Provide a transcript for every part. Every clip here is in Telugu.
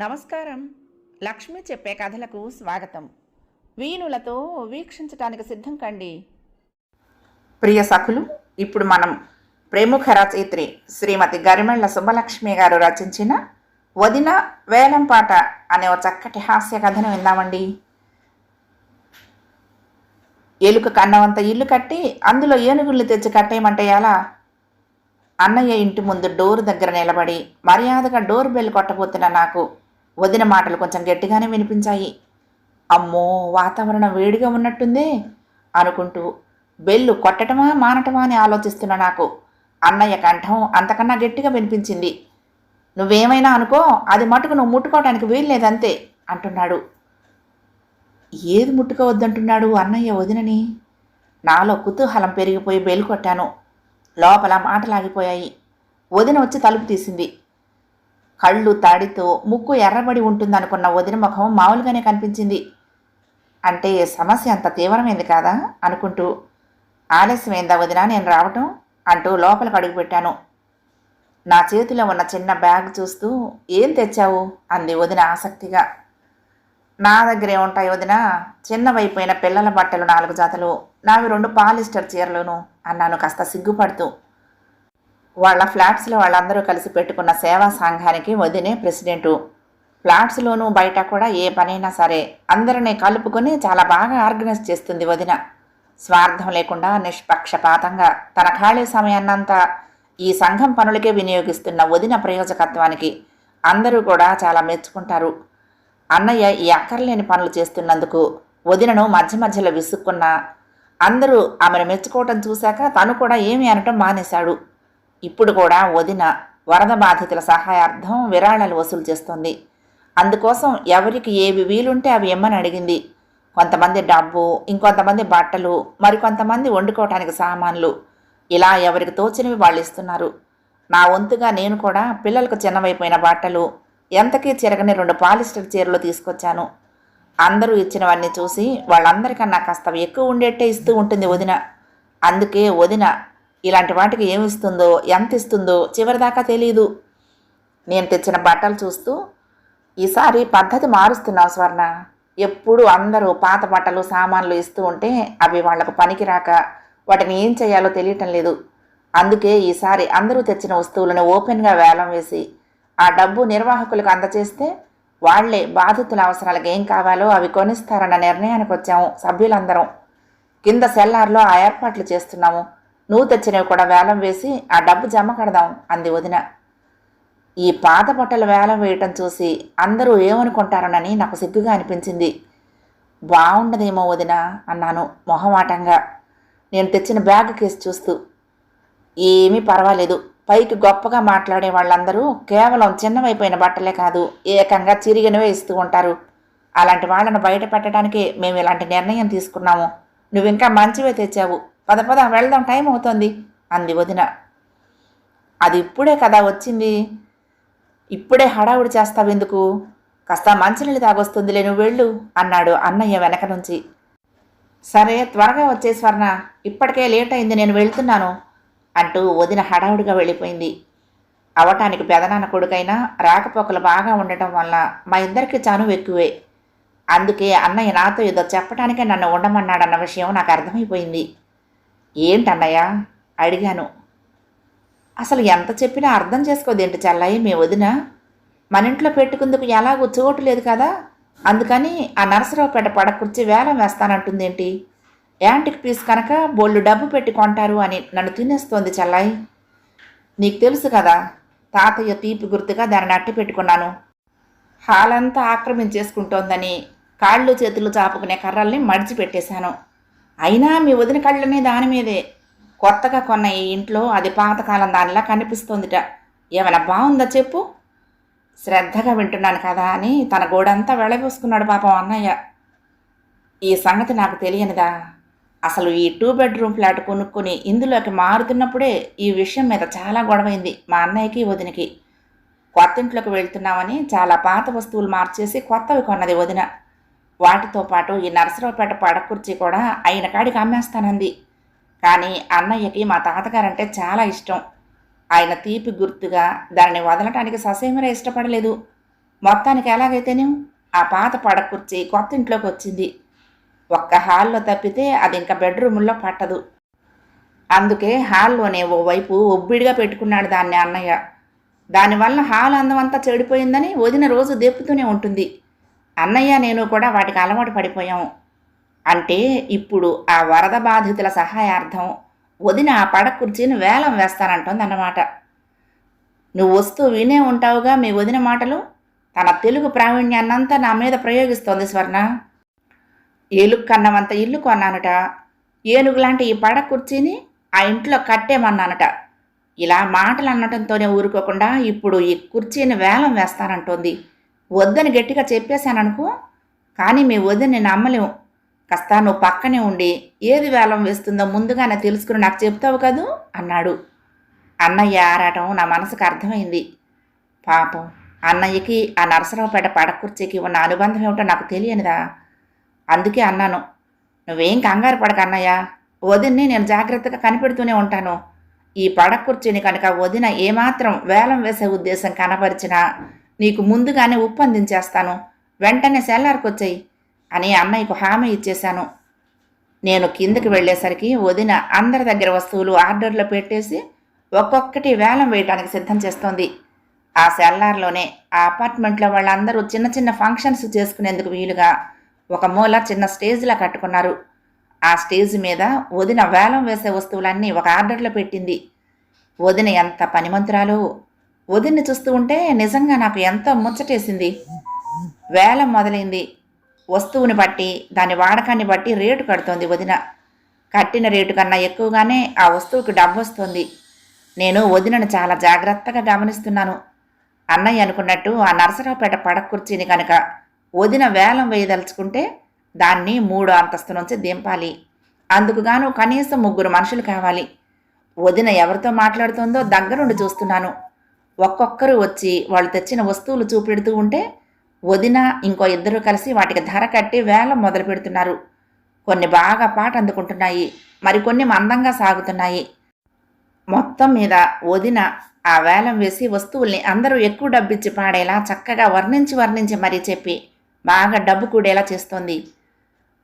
నమస్కారం. లక్ష్మి చెప్పే కథలకు స్వాగతం. వీణులతో వీక్షించటానికి సిద్ధం కండి. ప్రియ సఖులు ఇప్పుడు మనం ప్రముఖ రచయిత్రి శ్రీమతి గరిమెళ్ళ సుబ్బలక్ష్మి గారు రచించిన వదిన వేలంపాట అనే ఒక చక్కటి హాస్య కథను విందామండి. ఎలుక కన్నవంత ఇల్లు కట్టి అందులో ఏనుగుళ్ళు తెచ్చి కట్టేయమంటే ఎలా? అన్నయ్య ఇంటి ముందు డోర్ దగ్గర నిలబడి మర్యాదగా డోర్ బెల్ కొట్టబోతున్న నాకు వదిన మాటలు కొంచెం గట్టిగానే వినిపించాయి. అమ్మో వాతావరణం వేడిగా ఉన్నట్టుందే అనుకుంటూ బెల్లు కొట్టటమా మానటమా అని ఆలోచిస్తున్న నాకు. అన్నయ్య కంఠం అంతకన్నా గట్టిగా వినిపించింది. నువ్వేమైనా అనుకో అది మటుకు నువ్వు ముట్టుకోవడానికి వీల్లేదంతే అంటున్నాడు. ఏది ముట్టుకోవద్దంటున్నాడు అన్నయ్య వదినని? నాలో కుతూహలం పెరిగిపోయి బెల్ కొట్టాను. లోపల మాటలాగిపోయాయి. వదిన వచ్చి తలుపు తీసింది. కళ్ళు తాడితో ముక్కు ఎర్రబడి ఉంటుందనుకున్న వదిన ముఖం మామూలుగానే కనిపించింది. అంటే సమస్య అంత తీవ్రమైంది కాదా? అనుకుంటూ ఆలస్యమైందా వదిన? నేను రావటం? అంటూ లోపలికి అడుగుపెట్టాను నా చేతిలో ఉన్న చిన్న బ్యాగ్ చూస్తూ ఏం తెచ్చావు? అంది వదిన ఆసక్తిగా. నా దగ్గరే ఉంటాయి వదిన. చిన్నవైపోయిన పిల్లల బట్టలు నాలుగు జతలు. నావి రెండు పాలిస్టర్ చీరలును అన్నాను కాస్త సిగ్గుపడుతూ. వాళ్ళ ఫ్లాట్స్లో వాళ్ళందరూ కలిసి పెట్టుకున్న సేవా సంఘానికి వదినే ప్రెసిడెంటు. ఫ్లాట్స్లోనూ బయట కూడా ఏ పనైనా సరే అందరినీ కలుపుకొని చాలా బాగా ఆర్గనైజ్ చేస్తుంది వదిన. స్వార్థం లేకుండా నిష్పక్షపాతంగా తన ఖాళీ సమయాన్నంతా ఈ సంఘం పనులకే వినియోగిస్తున్న వదిన ప్రయోజకత్వానికి అందరూ కూడా చాలా మెచ్చుకుంటారు. అన్నయ్య ఈ అక్కర్లేని పనులు చేస్తున్నందుకు వదినను మధ్య మధ్యలో విసుక్కున్నా అందరూ ఆమెను మెచ్చుకోవటం చూశాక తను కూడా ఏమి అనటం మానేశాడు. ఇప్పుడు కూడా వదిన వరద బాధితుల సహాయార్థం విరాళాలు వసూలు చేస్తోంది. అందుకోసం ఎవరికి ఏవి వీలుంటే అవి ఇమ్మని అడిగింది. కొంతమంది డబ్బు ఇంకొంతమంది బట్టలు మరికొంతమంది వండుకోవటానికి సామాన్లు. ఇలా ఎవరికి తోచినవి వాళ్ళు ఇస్తున్నారు. నా వంతుగా నేను కూడా పిల్లలకు చిన్నవైపోయిన బట్టలు ఎంతకీ చిరగని రెండు పాలిస్టర్ చీరలు తీసుకొచ్చాను. అందరూ ఇచ్చినవన్నీ చూసి వాళ్ళందరికన్నా కాస్త ఎక్కువ ఉండేట్టే ఇస్తూ ఉంటుంది వదిన. అందుకే వదిన ఇలాంటి వాటికి ఏమిస్తుందో ఎంత ఇస్తుందో చివరిదాకా తెలియదు నేను తెచ్చిన బట్టలు చూస్తూ ఈసారి పద్ధతి మారుస్తున్నావు స్వర్ణ. ఎప్పుడు అందరూ పాత బట్టలు సామాన్లు ఇస్తూ ఉంటే అవి వాళ్ళకు పనికిరాక వాటిని ఏం చేయాలో తెలియటం లేదు. అందుకే ఈసారి అందరూ తెచ్చిన వస్తువులను ఓపెన్గా వేలం వేసి ఆ డబ్బు నిర్వాహకులకు అందచేస్తే వాళ్ళే బాధితుల అవసరాలకు ఏం కావాలో అవి కొనిస్తారన్న నిర్ణయానికి వచ్చాము సభ్యులందరం. కింద సెల్లార్లో ఆ ఏర్పాట్లు చేస్తున్నాము. నువ్వు తెచ్చినవి కూడా వేలం వేసి ఆ డబ్బు జమ కడదాం అంది వదిన. ఈ పాత బట్టలు వేలం వేయటం చూసి అందరూ ఏమనుకుంటారోనని నాకు సిగ్గుగా అనిపించింది. బాగుండదేమో వదిన అన్నాను మొహమాటంగా. నేను తెచ్చిన బ్యాగ్ కేసు చూస్తూ. ఏమీ పర్వాలేదు పైకి గొప్పగా మాట్లాడే వాళ్ళందరూ కేవలం చిన్నవైపోయిన బట్టలే కాదు ఏకంగా చిరిగినవే ఇస్తూ ఉంటారు. అలాంటి వాళ్ళను బయట పెట్టడానికే మేము ఇలాంటి నిర్ణయం తీసుకున్నాము. నువ్వు ఇంకా మంచివే తెచ్చావు. పద పద వెళ్దాం టైం అవుతోంది అంది వదిన. అది ఇప్పుడే కదా వచ్చింది. ఇప్పుడే హడావుడి చేస్తావెందుకు కాస్త మంచినీళ్ళు తాగొస్తుందిలే నువ్వు వెళ్ళు అన్నాడు అన్నయ్య వెనక నుంచి. సరే త్వరగా వచ్చే స్వర్ణ. ఇప్పటికే లేట్ అయింది నేను వెళ్తున్నాను అంటూ వదిన హడావుడిగా వెళ్ళిపోయింది. అవటానికి పెదనాన్న కొడుకైనా రాకపోకలు బాగా ఉండటం వల్ల మా ఇద్దరికి చాను ఎక్కువే. అందుకే అన్నయ్య నాతో ఏదో చెప్పడానికే నన్ను ఉండమన్నాడన్న విషయం నాకు అర్థమైపోయింది. ఏంటన్నయ్య? అడిగాను. అసలు ఎంత చెప్పినా అర్థం చేసుకోదేంటి చల్లయ్య మీ వదిన. మన ఇంట్లో పెట్టుకుందుకు ఎలాగో చోటు లేదు కదా. అందుకని ఆ నరసరావుపేట పడకుర్చి వేలం వేస్తానంటుందేంటి? యాంటిక్ పీస్ కనుక బోళ్ళు డబ్బు పెట్టి కొంటారు అని నన్ను తినేస్తోంది చల్లాయి. నీకు తెలుసు కదా తాతయ్య తీపి గుర్తుగా దానిని అట్టి పెట్టుకున్నాను. హాలంతా ఆక్రమించేసుకుంటోందని కాళ్ళు చేతులు చాపుకునే కర్రల్ని మడిచి పెట్టేశాను అయినా మీ వదిన కళ్ళనే దాని మీదే. కొత్తగా కొన్న ఈ ఇంట్లో అది పాతకాలం దానిలా కనిపిస్తోందిట. ఏమైనా బాగుందా చెప్పు? శ్రద్ధగా వింటున్నాను కదా అని తన గోడంతా వెళ్ళబోసుకున్నాడు పాపం అన్నయ్య. ఈ సంగతి నాకు తెలియనిదా? అసలు ఈ టూ బెడ్రూమ్ ఫ్లాట్ కొనుక్కొని ఇందులోకి మారుతున్నప్పుడే ఈ విషయం మీద చాలా గొడవైంది మా అన్నయ్యకి వదినకి. కొత్త ఇంట్లోకి వెళ్తున్నామని చాలా పాత వస్తువులు మార్చేసి కొత్తవి కొన్నది వదిన. వాటితో పాటు ఈ నరసరావుపేట పడకుర్చీ కూడా ఆయన కాడికి అమ్మేస్తానంది. కానీ అన్నయ్యకి మా తాతగారంటే చాలా ఇష్టం. ఆయన తీపి గుర్తుగా దానిని వదలటానికి ససేమరా ఇష్టపడలేదు. మొత్తానికి ఎలాగైతేనే? ఆ పాత పడకుర్చీ కొత్త ఇంట్లోకి వచ్చింది. ఒక్క హాల్లో తప్పితే అది ఇంకా బెడ్రూముల్లో పట్టదు. అందుకే హాల్లోనే ఓ వైపు ఒబ్బిడిగా పెట్టుకున్నాడు దాన్ని అన్నయ్య. దానివల్ల హాల్ అందమంతా చెడిపోయిందని వదిన రోజు దెప్పుతూనే ఉంటుంది. అన్నయ్య నేను కూడా వాటికి అలవాటు పడిపోయాం. అంటే ఇప్పుడు ఆ వరద బాధితుల సహాయార్థం వదిన ఆ పడ కుర్చీని వేలం వేస్తానంటోంది అన్నమాట. నువ్వు వస్తూ వినే ఉంటావుగా మీ వదిన మాటలు? తన తెలుగు ప్రావీణ్యాన్నంతా నా మీద ప్రయోగిస్తోంది స్వర్ణ. ఏలుగు కన్నవంత ఇల్లు కొన్నానట. ఏనుగులాంటి ఈ పడ కుర్చీని ఆ ఇంట్లో కట్టేమన్నానట. ఇలా మాటలు అనటంతోనే ఊరుకోకుండా ఇప్పుడు ఈ కుర్చీని వేలం వేస్తానంటోంది. వద్దని గట్టిగా చెప్పేశాననుకో కానీ మీ వదిని నమ్మలేము కాస్త నువ్వు పక్కనే ఉండి ఏది వేలం వేస్తుందో ముందుగానే తెలుసుకుని నాకు చెప్తావు కదూ? అన్నాడు. అన్నయ్య ఆరాటం నా మనసుకు అర్థమైంది. పాపం అన్నయ్యకి ఆ నరసరావుపేట పడకుర్చీకి ఉన్న అనుబంధం ఏమిటో నాకు తెలియనిదా? అందుకే అన్నాను. నువ్వేం కంగారు పడక అన్నయ్య. వదిన్ని నేను జాగ్రత్తగా కనిపెడుతూనే ఉంటాను. ఈ పడకుర్చీని కనుక వదిన ఏమాత్రం వేలం వేసే ఉద్దేశం కనపరిచినా నీకు ముందుగానే ఉప్పందించేస్తాను వెంటనే సెల్లార్కొచ్చాయి అని అన్నయ్యకు హామీ ఇచ్చేశాను. నేను కిందకి వెళ్ళేసరికి వదిన అందరి దగ్గర వస్తువులు ఆర్డర్లో పెట్టేసి ఒక్కొక్కటి వేలం వేయటానికి సిద్ధం చేస్తోంది. ఆ సెల్లార్లోనే ఆ అపార్ట్మెంట్లో వాళ్ళందరూ చిన్న చిన్న ఫంక్షన్స్ చేసుకునేందుకు వీలుగా ఒక మూల చిన్న స్టేజ్లా కట్టుకున్నారు. ఆ స్టేజ్ మీద వదిన వేలం వేసే వస్తువులన్నీ ఒక ఆర్డర్లో పెట్టింది. వదిన ఎంత పనిమంతురాలు వదిన్ని చూస్తూ ఉంటే నిజంగా నాకు ఎంతో ముచ్చటేసింది. వేలం మొదలైంది. వస్తువుని బట్టి దాని వాడకాన్ని బట్టి రేటు కడుతోంది వదిన. కట్టిన రేటు కన్నా ఎక్కువగానే ఆ వస్తువుకి డబ్బు వస్తుంది. నేను వదినను చాలా జాగ్రత్తగా గమనిస్తున్నాను. అన్నయ్య అనుకున్నట్టు ఆ నరసరావుపేట పడక కుర్చీని కనుక వదిన వేలం వేయదలుచుకుంటే దాన్ని మూడు అంతస్తు నుంచి దింపాలి. అందుకుగాను కనీసం ముగ్గురు మనుషులు కావాలి. వదిన ఎవరితో మాట్లాడుతుందో దగ్గరుండి చూస్తున్నాను. ఒక్కొక్కరు వచ్చి వాళ్ళు తెచ్చిన వస్తువులు చూపెడుతూ ఉంటే వదిన ఇంకో ఇద్దరు కలిసి వాటికి ధర కట్టి వేలం మొదలు పెడుతున్నారు. కొన్ని బాగా పాట అందుకుంటున్నాయి మరికొన్ని మందంగా సాగుతున్నాయి. మొత్తం మీద వదిన ఆ వేలం వేసి వస్తువుల్ని అందరూ ఎక్కువ డబ్బిచ్చి పాడేలా చక్కగా వర్ణించి వర్ణించి మరీ చెప్పి బాగా డబ్బు కూడేలా చేస్తోంది.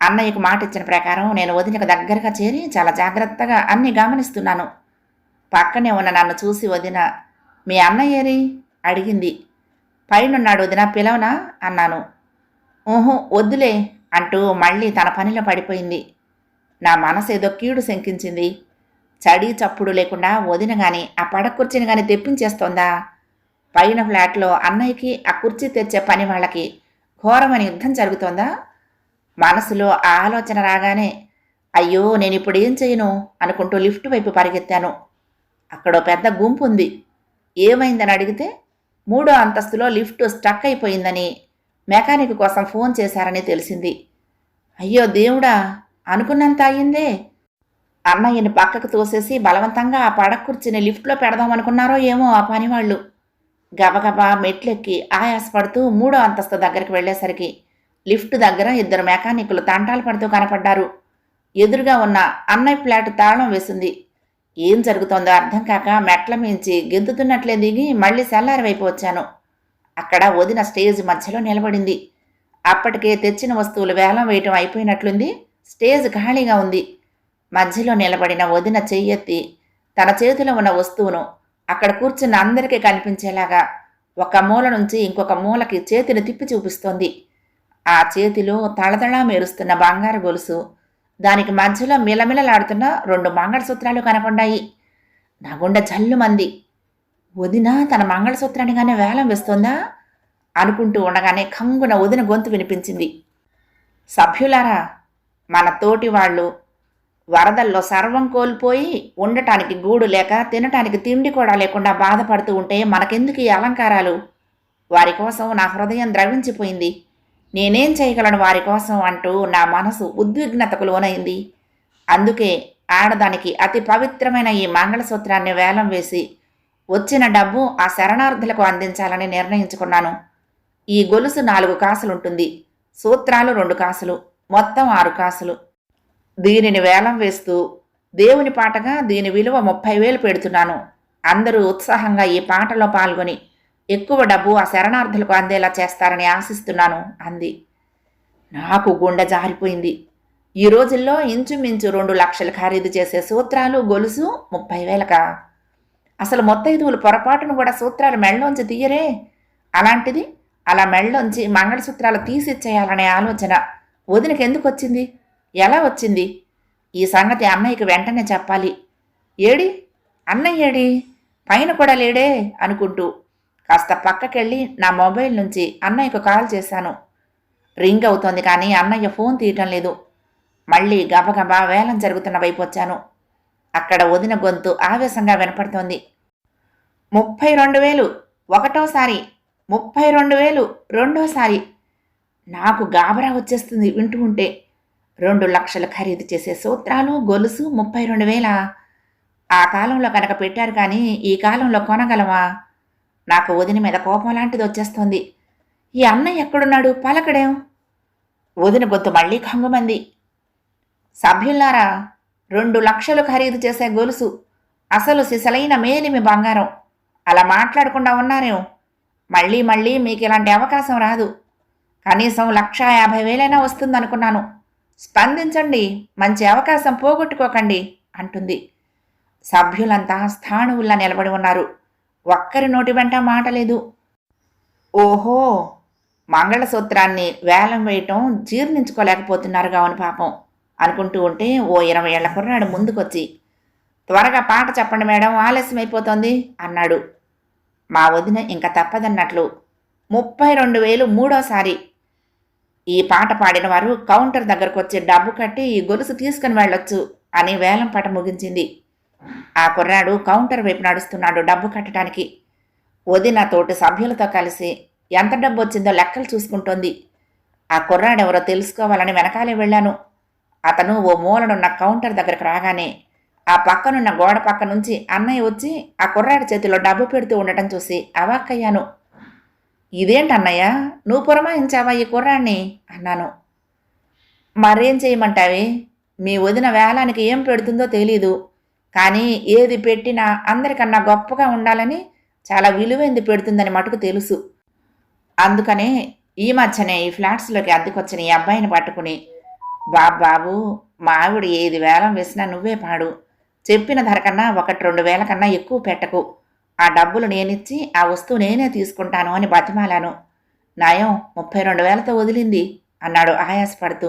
అన్నయ్యకు మాట ఇచ్చిన ప్రకారం నేను వదినకు దగ్గరగా చేరి చాలా జాగ్రత్తగా అన్ని గమనిస్తున్నాను. పక్కనే ఉన్న నన్ను చూసి వదిన మీ అన్నయ్య ఏరి? అడిగింది. పైనున్నాడు వదిన పిలవనా? అన్నాను. ఊహో వద్దులే అంటూ మళ్ళీ తన పనిలో పడిపోయింది. నా మనసు ఏదో కీడు శంకించింది. చడి చప్పుడు లేకుండా వదిన గాని ఆ పడ కుర్చీని గాని తెప్పించేస్తోందా? పైన ఫ్లాట్లో అన్నయ్యకి ఆ కుర్చీ తెచ్చే పని వాళ్ళకి ఘోరమైన యుద్ధం జరుగుతోందా? మనసులో ఆ ఆలోచన రాగానే అయ్యో నేను ఇప్పుడు ఏం చేయను అనుకుంటూ లిఫ్ట్ వైపు పరిగెత్తాను. అక్కడ పెద్ద గుంపు ఉంది. ఏమైందని అడిగితే మూడో అంతస్తులో లిఫ్ట్ స్టక్ అయిపోయిందని మెకానిక్ కోసం ఫోన్ చేశారని తెలిసింది. అయ్యో దేవుడా అనుకున్నంత అయ్యిందే? అన్నయ్యని పక్కకు తోసేసి బలవంతంగా ఆ పడక కుర్చీని లిఫ్ట్లో పెడదామనుకున్నారో ఏమో ఆ పనివాళ్ళు. గబగబా మెట్లెక్కి ఆయాసపడుతూ మూడో అంతస్తు దగ్గరికి వెళ్ళేసరికి లిఫ్ట్ దగ్గర ఇద్దరు మెకానికులు తంటాలు పడుతూ కనపడ్డారు. ఎదురుగా ఉన్న అన్నయ్య ఫ్లాట్ తాళం వేసింది. ఏం జరుగుతోందో అర్థం కాక మెట్ల మించి గెంతుతున్నట్లే దిగి మళ్ళీ సెల్లారి వైపు వచ్చాను అక్కడ వదిన స్టేజ్ మధ్యలో నిలబడింది. అప్పటికే తెచ్చిన వస్తువులు వేలం వేయటం అయిపోయినట్లుంది. స్టేజ్ ఖాళీగా ఉంది. మధ్యలో నిలబడిన వదిన చెయ్యెత్తి తన చేతిలో ఉన్న వస్తువును అక్కడ కూర్చున్న అందరికీ కనిపించేలాగా ఒక మూల నుంచి ఇంకొక మూలకి చేతిని తిప్పి చూపిస్తోంది. ఆ చేతిలో తళతళా మెరుస్తున్న బంగారు గొలుసు దానికి మధ్యలో మిలమిలలాడుతున్న రెండు మంగళసూత్రాలు కనపడ్డాయి. నా గుండె జల్లుమంది. వదిన తన మంగళసూత్రానిగానే వేలం వేస్తోందా? అనుకుంటూ ఉండగానే కంగున వదిన గొంతు వినిపించింది. సభ్యులారా మన తోటి వాళ్ళు వరదల్లో సర్వం కోల్పోయి ఉండటానికి గూడు లేక తినటానికి తిండి కూడా లేకుండా బాధపడుతూ ఉంటే మనకెందుకు ఈ అలంకారాలు? వారి కోసం నా హృదయం ద్రవించిపోయింది. నేనేం చేయగలను వారి కోసం అంటూ నా మనసు ఉద్విగ్నతకు లోనైంది. అందుకే ఆడదానికి అతి పవిత్రమైన ఈ మంగళసూత్రాన్ని వేలం వేసి వచ్చిన డబ్బు ఆ శరణార్థులకు అందించాలని నిర్ణయించుకున్నాను. ఈ గొలుసు నాలుగు కాసులుంటుంది. సూత్రాలు రెండు కాసులు మొత్తం ఆరు కాసులు. దీనిని వేలం వేస్తూ దేవుని పాటగా దీని విలువ ముప్పై వేలు పెడుతున్నాను. అందరూ ఉత్సాహంగా ఈ పాటలో పాల్గొని ఎక్కువ డబ్బు ఆ శరణార్థులకు అందేలా చేస్తారని ఆశిస్తున్నాను అంది. నాకు గుండె జారిపోయింది. ఈ రోజుల్లో ఇంచుమించు రెండు లక్షలు ఖరీదు చేసే సూత్రాలు గొలుసు ముప్పై వేలకా? అసలు మొత్తైదువులు పొరపాటును కూడా సూత్రాలు మెళ్ళలోంచి తీయరే? అలాంటిది అలా మెళ్ళలోంచి మంగళసూత్రాలు తీసిచ్చేయాలనే ఆలోచన వదినకి ఎందుకు వచ్చింది ఎలా వచ్చింది? ఈ సంగతి అన్నయ్యకి వెంటనే చెప్పాలి. ఏడి? అన్నయ్య ఏడి పైన కూడా లేడే అనుకుంటూ కాస్త పక్కకెళ్ళి నా మొబైల్ నుంచి అన్నయ్యకు కాల్ చేశాను. రింగ్ అవుతోంది కానీ అన్నయ్య ఫోన్ తీయటం లేదు. మళ్ళీ గబగబా వేలం జరుగుతున్న వైపు వచ్చాను. అక్కడ వదిన గొంతు ఆవేశంగా వినపడుతోంది. ముప్పై రెండు వేలు ఒకటోసారి ముప్పై రెండు వేలు రెండోసారి. నాకు గాబరా వచ్చేస్తుంది వింటూ ఉంటే. రెండు లక్షలు ఖరీదు చేసే సూత్రాలు గొలుసు ముప్పై రెండు వేల ఆ కాలంలో కనుక పెట్టారు కానీ ఈ కాలంలో కొనగలవా నాకు వదిన మీద కోపం లాంటిది వచ్చేస్తోంది. ఈ అన్నయ్య ఎక్కడున్నాడు? పలకడేం వదిన గొంతు మళ్ళీ ఖంగుమంది. సభ్యులారా రెండు లక్షలు ఖరీదు చేసే గొలుసు. అసలు సిసలైన మేలిమి బంగారం. అలా మాట్లాడకుండా ఉన్నారేం మళ్ళీ మళ్ళీ మీకు ఇలాంటి అవకాశం రాదు. కనీసం లక్ష యాభై వేలైనా వస్తుందనుకున్నాను. స్పందించండి మంచి అవకాశం పోగొట్టుకోకండి అంటుంది. సభ్యులంతా స్థాణువుల్లా నిలబడి ఉన్నారు. ఒక్కరి నోటి వెంట మాట లేదు. ఓహో మంగళసూత్రాన్ని వేలం వేయటం జీర్ణించుకోలేకపోతున్నారు కావని పాపం అనుకుంటూ ఉంటే ఓ ఇరవై ఏళ్ళ కుర్రాడు ముందుకొచ్చి త్వరగా పాట చెప్పండి మేడం ఆలస్యం అన్నాడు. మా వదిన ఇంకా తప్పదన్నట్లు ముప్పై రెండు వేలు మూడోసారి ఈ పాట పాడిన వారు కౌంటర్ దగ్గరకు వచ్చి డబ్బు కట్టి ఈ గొలుసు తీసుకుని వెళ్ళొచ్చు అని వేలం పాట ముగించింది. ఆ కుర్రాడు కౌంటర్ వైపు నడుస్తున్నాడు డబ్బు కట్టడానికి. వదిన తోటి సభ్యులతో కలిసి ఎంత డబ్బు వచ్చిందో లెక్కలు చూసుకుంటోంది. ఆ కుర్రాడెవరో తెలుసుకోవాలని వెనకాలే వెళ్ళాను. అతను ఓ మూలనున్న కౌంటర్ దగ్గరకు రాగానే ఆ పక్కనున్న గోడ పక్క నుంచి అన్నయ్య వచ్చి ఆ కుర్రాడి చేతిలో డబ్బు పెడుతూ ఉండటం చూసి అవాక్కయ్యాను. ఇదేంటి అన్నయ్య? నువ్వు పురమాయించావా ఈ కుర్రాడిని? అన్నాను. మరేం చేయమంటావి? మీ వదిన వేలానికి ఏం పెడుతుందో తెలీదు. కానీ ఏది పెట్టినా అందరికన్నా గొప్పగా ఉండాలని చాలా విలువైంది పెడుతుందని మటుకు తెలుసు. అందుకనే ఈ మధ్యనే ఈ ఫ్లాట్స్లోకి అద్దెకొచ్చిన ఈ అబ్బాయిని పట్టుకుని బాబు బాబు మా ఆవిడ ఏది వేలం వేసినా నువ్వే పాడు. చెప్పిన ధర కన్నా ఒకటి రెండు వేల కన్నా ఎక్కువ పెట్టకు. ఆ డబ్బులు నేనిచ్చి ఆ వస్తువు నేనే తీసుకుంటాను అని బతిమాలాను. నయం ముప్పై రెండు వేలతో వదిలింది అన్నాడు ఆయాసపడుతూ.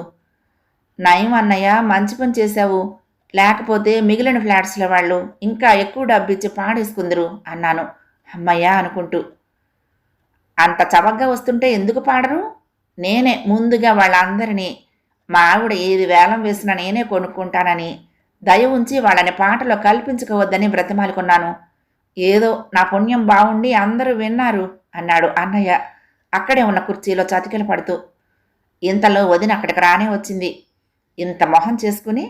నయం అన్నయ్య మంచి పని చేశావు. లేకపోతే మిగిలిన ఫ్లాట్స్లో వాళ్ళు ఇంకా ఎక్కువ డబ్బు ఇచ్చి పాడేసుకుందరు అన్నాను అమ్మయ్యా అనుకుంటూ. అంత చవగ్గా వస్తుంటే ఎందుకు పాడరు? నేనే ముందుగా వాళ్ళందరినీ మా ఆవిడ ఏది వేలం వేసినా నేనే కొనుక్కుంటానని దయ ఉంచి వాళ్ళని పాటలో కల్పించుకోవద్దని బ్రతిమాలుకున్నాను. ఏదో నా పుణ్యం బాగుండి అందరూ విన్నారు అన్నాడు అన్నయ్య అక్కడే ఉన్న కుర్చీలో చతికిల పడుతూ ఇంతలో వదిన అక్కడికి రానే వచ్చింది. ఇంత మొహం చేసుకుని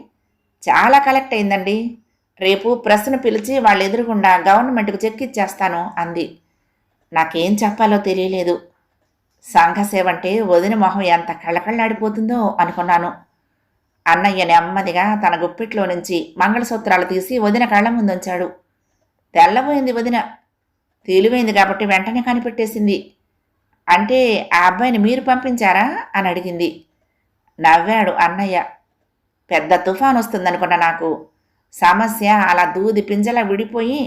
చాలా కలెక్ట్ అయిందండి. రేపు ప్రెస్ను పిలిచి వాళ్ళ ఎదురుగుండా గవర్నమెంట్కు చెక్ ఇచ్చేస్తాను అంది. నాకేం చెప్పాలో తెలియలేదు. సంఘసేవ అంటే వదిన మొహం ఎంత కళ్ళకళ్ళాడిపోతుందో అనుకున్నాను. అన్నయ్య నెమ్మదిగా తన గుప్పిట్లో నుంచి మంగళసూత్రాలు తీసి వదిన కళ్ళ ముందుంచాడు. తెల్లబోయింది వదిన. తేలిపోయింది కాబట్టి వెంటనే కనిపెట్టేసింది. అంటే ఆ అబ్బాయిని మీరు పంపించారా? అని అడిగింది. నవ్వాడు అన్నయ్య. పెద్ద తుఫాన్ వస్తుందనుకున్న నాకు. సమస్య అలా దూది పింజల విడిపోయి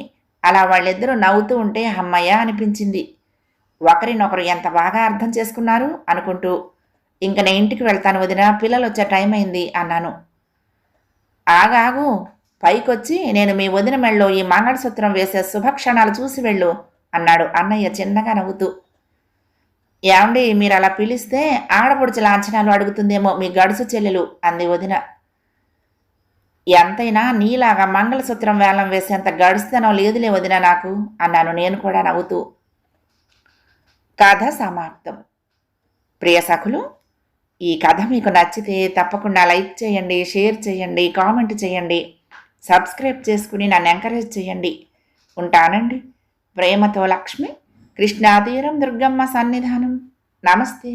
అలా వాళ్ళిద్దరూ నవ్వుతూ ఉంటే అమ్మయ్య అనిపించింది. ఒకరినొకరు ఎంత బాగా అర్థం చేసుకున్నారు అనుకుంటూ ఇంక నేను ఇంటికి వెళ్తాను వదిన పిల్లలు వచ్చే టైం అయింది అన్నాను. ఆగాగు పైకొచ్చి నేను మీ వదిన మెళ్ళో ఈ మంగళసూత్రం వేసే శుభక్షణాలు చూసి వెళ్ళు అన్నాడు అన్నయ్య చిన్నగా నవ్వుతూ. ఏమండి మీరు అలా పిలిస్తే ఆడపడుచు లాంఛనాలు అడుగుతుందేమో మీ గడుసు చెల్లెలు అంది వదిన. ఎంతైనా నీలాగా మంగళసూత్రం వేలం వేసేంత గడుస్తనం లేదులే వదిన నాకు అన్నాను నేను కూడా నవ్వుతూ. కథ సమాప్తం. ప్రియ సఖులు ఈ కథ మీకు నచ్చితే తప్పకుండా లైక్ చేయండి షేర్ చేయండి కామెంట్ చేయండి సబ్స్క్రైబ్ చేసుకుని నన్ను ఎంకరేజ్ చేయండి. ఉంటానండి. ప్రేమతో లక్ష్మి కృష్ణాతీరం దుర్గమ్మ సన్నిధానం. నమస్తే.